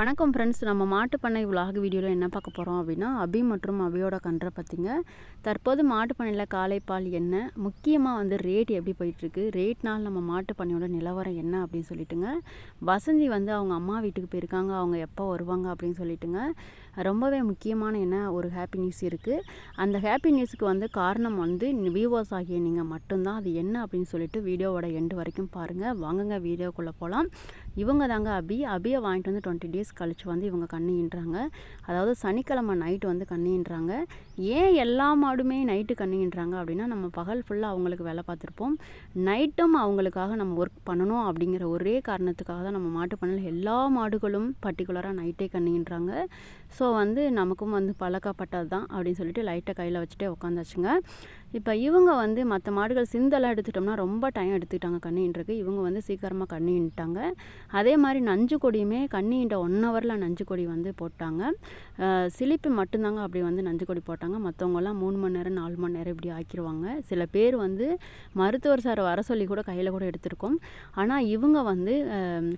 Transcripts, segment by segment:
வணக்கம் ஃப்ரெண்ட்ஸ் நம்ம மாட்டு பண்ணை விலாக் வீடியோவில் என்ன பார்க்க போகிறோம் அப்படின்னா அபி மற்றும் அபியோட கன்றை பார்த்திங்க தற்போது மாட்டு பண்ணையில் காலைப்பால் என்ன? முக்கியமாக வந்து ரேட் எப்படி போயிட்டுருக்கு? ரேட்னால் நம்ம மாட்டு பண்ணையோட நிலவரம் என்ன அப்படின்னு சொல்லிட்டுங்க. வசந்தி வந்து அவங்க அம்மா வீட்டுக்கு போயிருக்காங்க. அவங்க எப்போ வருவாங்க அப்படின்னு சொல்லிட்டுங்க. ரொம்பவே முக்கியமான என்ன? ஒரு ஹாப்பி நியூஸ் இருக்குது அந்த ஹாப்பி நியூஸுக்கு வந்து காரணம் வந்து வியூவர்ஸ் ஆகிய நீங்கள் மட்டும்தான். அது என்ன அப்படின்னு சொல்லிட்டு வீடியோவோட எண்டு வரைக்கும் பாருங்கள் வாங்குங்க வீடியோக்குள்ளே போகலாம் இவங்க தாங்க அபி. அபியை வாங்கிட்டு வந்து டுவெண்ட்டி டேஸ் கழிச்சு வந்து இவங்க கண்ணின்றாங்க அதாவது சனிக்கிழமை நைட்டு வந்து கண்ணின்றாங்க ஏன் எல்லா மாடுமே நைட்டு கண்ணின்றாங்க அப்படின்னா நம்ம பகல் ஃபுல்லாக அவங்களுக்கு வேலை பார்த்துருப்போம். நைட்டும் அவங்களுக்காக நம்ம ஒர்க் பண்ணணும் அப்படிங்கிற ஒரே காரணத்துக்காக தான் நம்ம மாட்டு பண்ணல எல்லா மாடுகளும் பர்டிகுலராக நைட்டே கண்ணின்றாங்க ஸோ வந்து நமக்கும் வந்து பழக்கப்பட்டது தான் அப்படின்னு சொல்லிட்டு லைட்டை கையில் வச்சுட்டே உட்காந்தாச்சுங்க இப்போ இவங்க வந்து மற்ற மாடுகள் சிந்தெல்லாம் எடுத்துட்டோம்னா ரொம்ப டைம் எடுத்துக்கிட்டாங்க கண்ணின்றது இவங்க வந்து சீக்கிரமாக கண்ணின்ட்டாங்க அதே மாதிரி நஞ்சு கொடியுமே கண்ணின்ற ஒன் ஹவரில் நஞ்சு கொடி வந்து போட்டாங்க. சிலிப்பி மட்டும்தாங்க அப்படி வந்து நஞ்சு கொடி போட்டாங்க. மற்றவங்கலாம் மூணு மணி நேரம் நாலு மணி நேரம் இப்படி ஆக்கிடுவாங்க சில பேர் வந்து மருத்துவர் சார் வர சொல்லி கூட கையில் கூட எடுத்திருக்கோம். ஆனால் இவங்க வந்து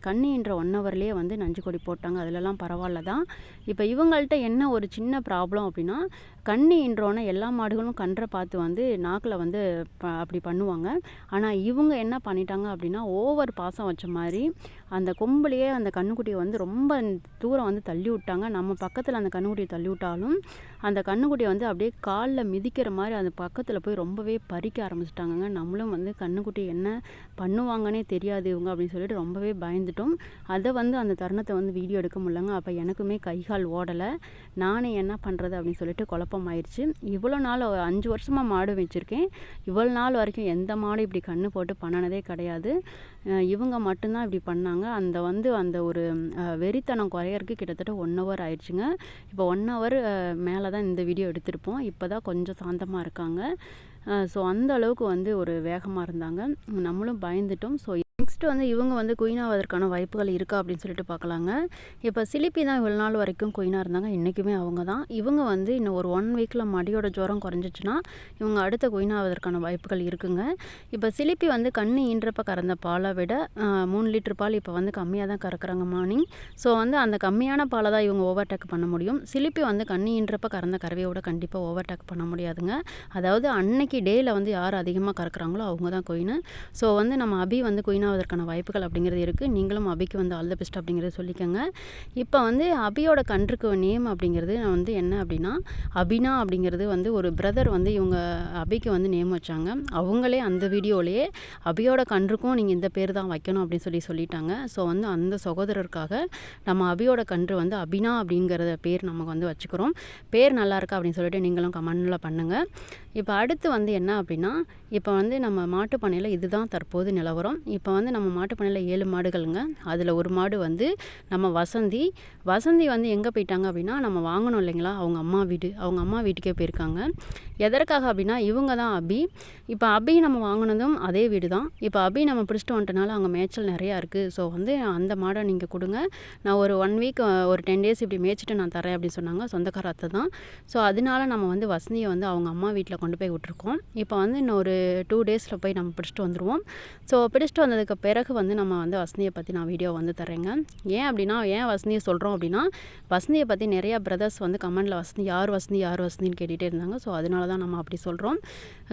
கண்ணின்ற ஒன் ஹவர்லேயே வந்து நஞ்சு கொடி போட்டாங்க. அதிலலாம் பரவாயில்ல தான். இப்போ இவங்கள்ட்ட என்ன ஒரு சின்ன ப்ராப்ளம் அப்படின்னா கண்ணின்றோன்னே எல்லா மாடுகளும் கன்றை பார்த்து வந்து நாக்கில் வந்து ப அப்படி பண்ணுவாங்க. ஆனால் இவங்க என்ன பண்ணிட்டாங்க அப்படின்னா ஓவர் பாசம் வச்ச மாதிரி அந்த கொம்புலேயே அந்த கண்ணுக்குட்டியை வந்து ரொம்ப தூரம் வந்து தள்ளி விட்டாங்க நம்ம பக்கத்தில் அந்த கண்ணுக்குட்டியை தள்ளி விட்டாலும் அந்த கண்ணுக்குட்டியை வந்து அப்படியே காலில் மிதிக்கிற மாதிரி அந்த பக்கத்தில் போய் ரொம்பவே பறிக்க ஆரம்பிச்சிட்டாங்கங்க. நம்மளும் வந்து கண்ணுக்குட்டி என்ன பண்ணுவாங்கன்னே தெரியாது இவங்க அப்படின்னு சொல்லிட்டு ரொம்பவே பயந்துட்டோம். அதை வந்து அந்த தருணத்தை வந்து வீடியோ எடுக்க முடியலங்க. அப்போ எனக்குமே கைகால் ஓடலை. நானே என்ன பண்ணுறது அப்படின்னு சொல்லிட்டு குழப்பமாயிருச்சு. இவ்வளோ நாள் அஞ்சு வருஷமாக மாடு வச்சுருக்கேன். இவ்வளோ நாள் வரைக்கும் எந்த மாடு இப்படி கண்ணு போட்டு பண்ணினதே கிடையாது. இவங்க மட்டும்தான் இப்படி பண்ணாங்க. அந்த வந்து அந்த ஒரு வெறித்தனம் குறையறதுக்கு கிட்டத்தட்ட ஒன் ஹவர் ஆயிடுச்சுங்க. இப்போ ஒன் ஹவர் மேலே தான் இந்த வீடியோ எடுத்திருப்போம். இப்போ தான் கொஞ்சம் சாந்தமாக இருக்காங்க. ஸோ அந்த அளவுக்கு வந்து ஒரு வேகமாக இருந்தாங்க. நம்மளும் பயந்துட்டோம். ஸோ நெக்ஸ்ட்டு வந்து இவங்க வந்து குயினாவதற்கான வாய்ப்புகள் இருக்கா அப்படின்னு சொல்லிட்டு பார்க்கலாங்க. இப்போ சிலிப்பி தான் இவ்வளோ நாள் வரைக்கும் குயினாக இருந்தாங்க. இன்றைக்குமே அவங்க தான். இவங்க வந்து இன்னும் ஒரு ஒன் வீக்கில் மடியோட ஜுரம் குறைஞ்சிச்சுன்னா இவங்க அடுத்த குயினாவதற்கான வாய்ப்புகள் இருக்குங்க. இப்போ சிலிப்பி வந்து கண்ணு ஈன்றப்ப கறந்த பாலை விட மூணு லிட்டர் பால் இப்போ வந்து கம்மியாக தான் கறக்குறாங்க மார்னிங் ஸோ வந்து அந்த கம்மியான பாலை தான் இவங்க ஓவர்டேக் பண்ண முடியும். சிலிப்பி வந்து கண்ணு ஈன்றப்ப கறந்த கறவையோட கண்டிப்பாக ஓவர்டேக் பண்ண முடியாதுங்க. அதாவது அன்னைக்கு டேயில் வந்து யார் அதிகமாக கறக்குறாங்களோ அவங்க தான் குயின் ஸோ வந்து நம்ம அபி வந்து குயின் வீணாவதற்கான வாய்ப்புகள் அப்படிங்கிறது இருக்குது நீங்களும் அபிக்கு வந்து ஆல் த பெஸ்ட் அப்படிங்கிறத சொல்லிக்கோங்க. இப்போ வந்து அபியோட கன்றுக்கு நேம் அப்படிங்கிறது வந்து என்ன அப்படின்னா அபினா அப்படிங்கிறது வந்து ஒரு பிரதர் வந்து இவங்க அபிக்கு வந்து நேம் வச்சாங்க. அவங்களே அந்த வீடியோலேயே அபியோட கன்றுக்கும் நீங்கள் இந்த பேர் தான் வைக்கணும் அப்படின்னு சொல்லி சொல்லிட்டாங்க. ஸோ வந்து அந்த சகோதரருக்காக நம்ம அபியோட கன்று வந்து அபினா அப்படிங்கிறத பேர் நமக்கு வந்து வச்சுக்கிறோம். பேர் நல்லா இருக்கா அப்படின்னு சொல்லிட்டு நீங்களும் கமெண்டில் பண்ணுங்கள் இப்போ அடுத்து வந்து என்ன அப்படின்னா இப்போ வந்து நம்ம மாட்டு பண்ணையில் இதுதான் தற்போது நிலவரம். இப்போ வந்து நம்ம மாட்டு பண்ணையில் ஏழு மாடுகளுங்க. அதில் ஒரு மாடு வந்து நம்ம வசந்தி. வசந்தி வந்து எங்கே போயிட்டாங்க அப்படின்னா நம்ம வாங்கணும் இல்லைங்களா? அவங்க அம்மா வீடு. அவங்க அம்மா வீட்டுக்கே போயிருக்காங்க. எதற்காக அப்படின்னா இவங்க தான் அபி. இப்போ அபி நம்ம வாங்கினதும் அதே வீடு தான். இப்போ அபி நம்ம பிடிச்சிட்டு வந்துட்டனால அங்கே மேய்ச்சல் நிறையா இருக்குது ஸோ வந்து அந்த மாடை நீங்கள் கொடுங்க. நான் ஒரு ஒன் வீக் ஒரு டென் டேஸ் இப்படி மேய்ச்சிட்டு நான் தரேன் அப்படின்னு சொன்னாங்க. சொந்தக்கார அத்தை தான். ஸோ அதனால நம்ம வந்து வசந்தியை வந்து அவங்க அம்மா வீட்டில் கொண்டு போய் விட்ருக்கோம் இப்போ வந்து இன்னும் ஒரு டூ டேஸில் போய் நம்ம பிடிச்சிட்டு வந்துடுவோம் ஸோ பிடிச்சிட்டு வந்தது அதுக்கு பிறகு வந்து நம்ம வந்து வசந்தியை பற்றி நான் வீடியோ வந்து தரேங்க ஏன் அப்படின்னா ஏன் வசந்தியை சொல்கிறோம் அப்படின்னா வசந்தியை பற்றி நிறையா பிரதர்ஸ் வந்து கமெண்டில் வசதி யார் வசதி யார் வசதின்னு கேட்டுகிட்டே இருந்தாங்க. ஸோ அதனால தான் நம்ம அப்படி சொல்கிறோம்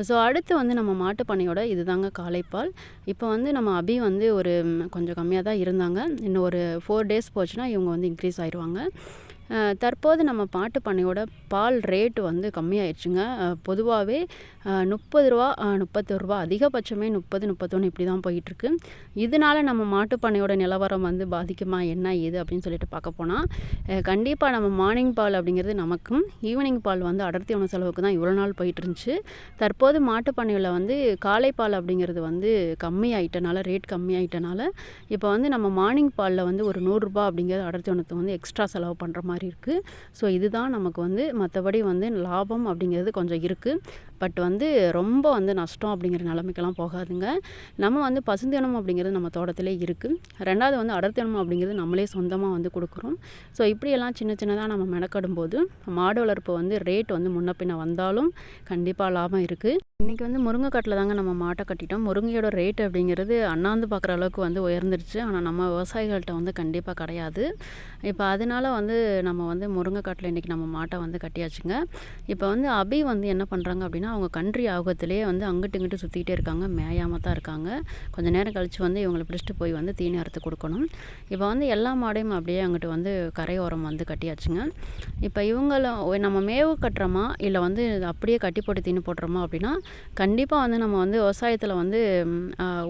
ஸோ அடுத்து வந்து நம்ம மாட்டு பண்ணையோட இதுதாங்க காலைப்பால். இப்போ வந்து நம்ம அபி வந்து ஒரு கொஞ்சம் கம்மியாக தான் இருந்தாங்க. இன்னும் ஒரு ஃபோர் டேஸ் போச்சுன்னா இவங்க வந்து இன்க்ரீஸ் ஆயிடுவாங்க தற்போது நம்ம பாட்டு பண்ணையோட பால் ரேட்டு வந்து கம்மியாயிடுச்சுங்க பொதுவாகவே முப்பது ரூபா முப்பத்தொரு ரூபா அதிகபட்சமே முப்பது முப்பத்தொன்று இப்படி தான் போயிட்டுருக்கு. இதனால் நம்ம மாட்டு பண்ணையோட நிலவரம் வந்து பாதிக்குமா என்ன ஏது அப்படின்னு சொல்லிட்டு பார்க்க போனால் கண்டிப்பாக நம்ம மார்னிங் பால் அப்படிங்கிறது நமக்கும் ஈவினிங் பால் வந்து அடர்த்தி உணவு செலவுக்கு தான் இவ்வளோ நாள் போயிட்டு இருந்துச்சு தற்போது மாட்டு பண்ணையில் வந்து காலை பால் அப்படிங்கிறது வந்து கம்மி ஆகிட்டனால ரேட் கம்மி ஆகிட்டனால இப்போ வந்து நம்ம மார்னிங் பாலில் வந்து ஒரு நூறுரூபா அப்படிங்கிறது அடர்த்தி உணத்தை வந்து எக்ஸ்ட்ரா செலவு பண்ணுற மாதிரி இருக்குது ஸோ இதுதான் நமக்கு வந்து மற்றபடி வந்து லாபம் அப்படிங்கிறது கொஞ்சம் இருக்குது பட் வந்து ரொம்ப வந்து நஷ்டம் அப்படிங்கிற நிலைமைக்கெல்லாம் போகாதுங்க. நம்ம வந்து பசுந்தீவனம் அப்படிங்கிறது நம்ம தோட்டத்திலே இருக்குது ரெண்டாவது வந்து அடர்த்தீவனம் அப்படிங்கிறது நம்மளே சொந்தமாக வந்து கொடுக்குறோம். ஸோ இப்படியெல்லாம் சின்ன சின்னதாக நம்ம மெனக்கடும் போது மாடு வளர்ப்பு வந்து ரேட் வந்து முன்ன பின்ன வந்தாலும் கண்டிப்பாக லாபம் இருக்குது இன்றைக்கி வந்து முருங்கைக்காட்டில் தாங்க நம்ம மாட்டை கட்டிட்டோம். முருங்கையோட ரேட் அப்படிங்கிறது அண்ணாந்து பார்க்குற அளவுக்கு வந்து உயர்ந்துருச்சு. ஆனால் நம்ம விவசாயிகள்கிட்ட வந்து கண்டிப்பாக கிடையாது. இப்போ அதனால வந்து நம்ம வந்து முருங்கைக்காட்டில் இன்றைக்கி நம்ம மாட்டை வந்து கட்டியாச்சுங்க. இப்போ வந்து அபி வந்து என்ன பண்ணுறாங்க அப்படின்னா அவங்க கன்றி ஆகத்திலே வந்து அங்கிட்டு இங்கிட்டு சுற்றிக்கிட்டே இருக்காங்க. மேயாமல் தான் இருக்காங்க. கொஞ்சம் நேரம் கழித்து வந்து இவங்களை பிடிச்சிட்டு போய் வந்து தீனி அறுத்து கொடுக்கணும். இப்போ வந்து எல்லா மாடையும் அப்படியே அங்கிட்டு வந்து கரையோரம் வந்து கட்டியாச்சுங்க. இப்போ இவங்கள நம்ம மேவு கட்டுறோமா? இல்லை வந்து அப்படியே கட்டி போட்டு தீனி போட்டுறோமா அப்படின்னா கண்டிப்பாக வந்து நம்ம வந்து விவசாயத்தில் வந்து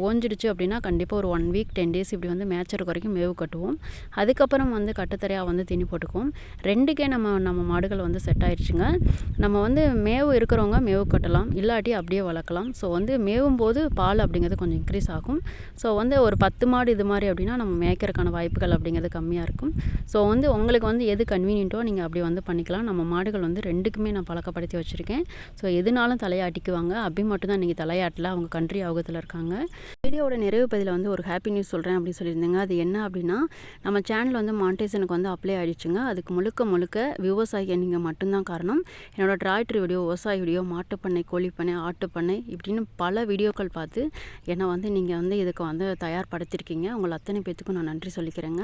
ஓஞ்சிடுச்சு அப்படின்னா கண்டிப்பாக ஒரு ஒன் வீக் டென் டேஸ் இப்படி வந்து மேய்ச்சருக்கு வரைக்கும் மேவு கட்டுவோம். அதுக்கப்புறம் வந்து கட்டுத்தரையாக வந்து தீனி போட்டுக்குவோம். ரெண்டுக்கே நம்ம நம்ம மாடுகள் வந்து செட் ஆயிடுச்சுங்க நம்ம வந்து மேவு இருக்கிறவங்க மேவு கட்டலாம் இல்லாட்டி அப்படியே வளர்க்கலாம். ஸோ வந்து மேவும் போது பால் அப்படிங்கிறது கொஞ்சம் இன்க்ரீஸ் ஆகும். ஸோ வந்து ஒரு பத்து மாடு இது மாதிரி அப்படின்னா நம்ம மேய்க்கிறதுக்கான வாய்ப்புகள் அப்படிங்கிறது கம்மியாக இருக்கும். ஸோ வந்து உங்களுக்கு வந்து எது கன்வீனியன்ட்டோ நீங்கள் அப்படி வந்து பண்ணிக்கலாம். நம்ம மாடுகள் வந்து ரெண்டுக்குமே நான் பழக்கப்படுத்தி வச்சுருக்கேன். ஸோ எதுனாலும் தலையாட்டிக்குவாங்க. அப்படி மட்டும்தான் நீங்கள் இன்றைக்கி தலையாட்டில். அவங்க கண்ட்ரி ஆகத்தில் இருக்காங்க. வீடியோட நிறைவு பதிவில் வந்து ஒரு ஹாப்பி நியூஸ் சொல்கிறேன் அப்படின்னு சொல்லியிருந்தேங்க. அது என்ன அப்படின்னா நம்ம சேனல் வந்து மான்டேசனுக்கு வந்து அப்ளை ஆகிடுச்சுங்க அதுக்கு முழுக்க முழுக்க விவசாயி நீங்கள் மட்டும்தான் காரணம். என்னோடய டிராக்டர் வீடியோ விவசாய வீடியோ மாட்டு பண்ணை கோழிப்பண்ணை ஆட்டுப்பண்ணை இப்படின்னு பல வீடியோக்கள் பார்த்து என்னை வந்து நீங்கள் வந்து இதுக்கு வந்து தயார்படுத்தியிருக்கீங்க உங்கள் அத்தனை பேத்துக்கும் நான் நன்றி சொல்லிக்கிறேங்க.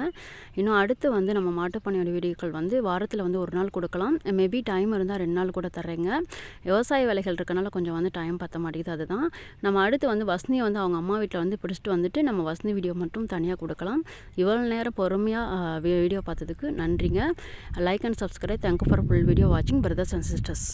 இன்னும் அடுத்து வந்து நம்ம மாட்டுப்பண்ணையோட வீடியோக்கள் வந்து வாரத்தில் வந்து ஒரு நாள் கொடுக்கலாம். மேபி டைம் இருந்தால் ரெண்டு நாள் கூட தர்றேங்க. விவசாய வேலைகள் இருக்கனால கொஞ்சம் வந்து டைம் பற்ற மாட்டேங்குது அதுதான். நம்ம அடுத்து வந்து வசனியை வந்து அவங்க அம்மா வீட்டில் வந்து பிடிச்சிட்டு வந்துட்டு நம்ம வசனி வீடியோ மட்டும் தனியாக கொடுக்கலாம். இவ்வளோ நேரம் பொறுமையாக வீடியோ பார்த்ததுக்கு நன்றிங்க. Like and subscribe thank you for full video வாட்சிங் பிரதர்ஸ் அண்ட் சிஸ்டர்ஸ்